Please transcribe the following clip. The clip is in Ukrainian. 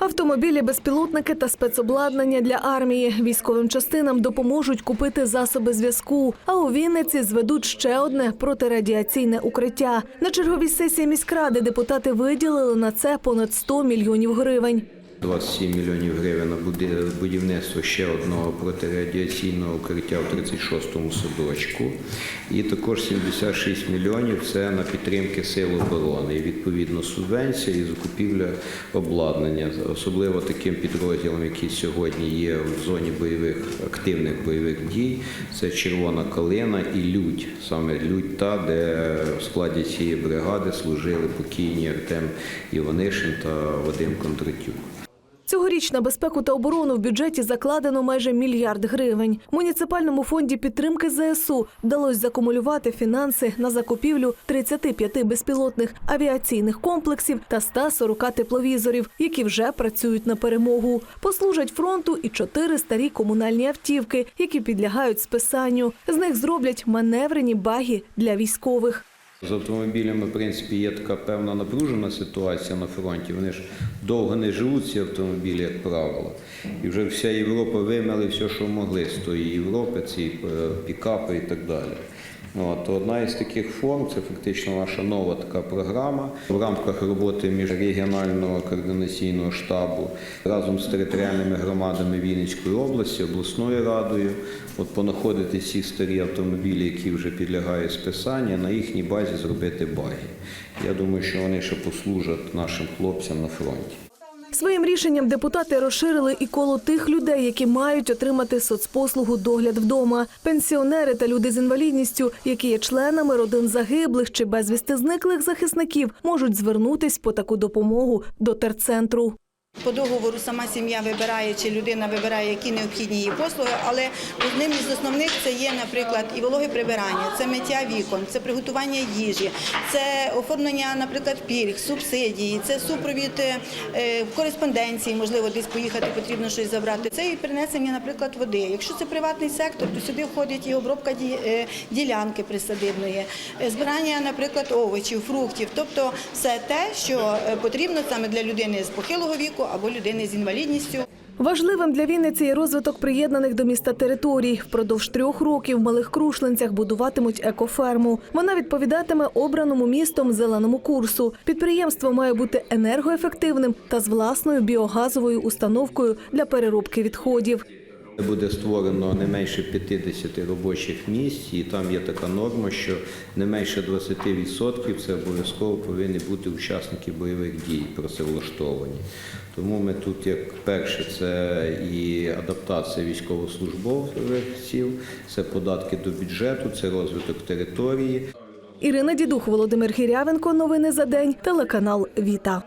Автомобілі, безпілотники та спецобладнання для армії військовим частинам допоможуть купити засоби зв'язку. А у Вінниці зведуть ще одне протирадіаційне укриття. На черговій сесії міськради депутати виділили на це понад 100 мільйонів гривень. 27 мільйонів гривень на будівництво ще одного протирадіаційного укриття в 36-му садочку. І також 76 мільйонів це на підтримки сил оборони. І відповідно субвенція і закупівля обладнання, особливо таким підрозділам, які сьогодні є в зоні бойових активних бойових дій. Це Червона калина і Людь. Саме Людь та, де в складі цієї бригади служили покійні Артем Іванишин та Вадим Кондратюк. Цьогоріч на безпеку та оборону в бюджеті закладено майже мільярд гривень. Муніципальному фонді підтримки ЗСУ вдалося закумулювати фінанси на закупівлю 35 безпілотних авіаційних комплексів та 140 тепловізорів, які вже працюють на перемогу. Послужать фронту і чотири старі комунальні автівки, які підлягають списанню. З них зроблять маневрені баги для військових. З автомобілями, в принципі, є така певна напружена ситуація на фронті. Вони ж довго не живуть, ці автомобілі, як правило. І вже вся Європа вимили все, що могли з тої Європи, ці е, пікапи і так далі. От, одна із таких форм це фактично наша нова така програма в рамках роботи міжрегіонального координаційного штабу разом з територіальними громадами Вінницької області, обласною радою. От понаходити всі старі автомобілі, які вже підлягають списанню, на їхній базі зробити баги. Я думаю, що вони ще послужать нашим хлопцям на фронті. Своїм рішенням депутати розширили і коло тих людей, які мають отримати соцпослугу догляд вдома. Пенсіонери та люди з інвалідністю, які є членами родин загиблих чи безвісти зниклих захисників, можуть звернутись по таку допомогу до терцентру. По договору сама сім'я вибирає, чи людина вибирає, які необхідні її послуги, але одним із основних це є, наприклад, і вологе прибирання, це миття вікон, це приготування їжі, це оформлення, наприклад, пільг, субсидії, це супровід е, кореспонденції, можливо, десь поїхати, потрібно щось забрати. Це і принесення, наприклад, води. Якщо це приватний сектор, то сюди входить і обробка е, ділянки присадибної, е, збирання, наприклад, овочів, фруктів, тобто все те, що е, потрібно саме для людини з похилого віку або людини з інвалідністю. Важливим для Вінниці є розвиток приєднаних до міста територій. Впродовж трьох років в малих Крушленцях будуватимуть екоферму. Вона відповідатиме обраному містом зеленому курсу. Підприємство має бути енергоефективним та з власною біогазовою установкою для переробки відходів. Буде створено не менше 50 робочих місць, і там є така норма, що не менше 20% це обов'язково повинні бути учасники бойових дій працевлаштовані. Тому ми тут, як перше, це і адаптація військовослужбовців, це податки до бюджету, це розвиток території. Ірина Дідух, Володимир Гірявенко. Новини за день. Телеканал Віта.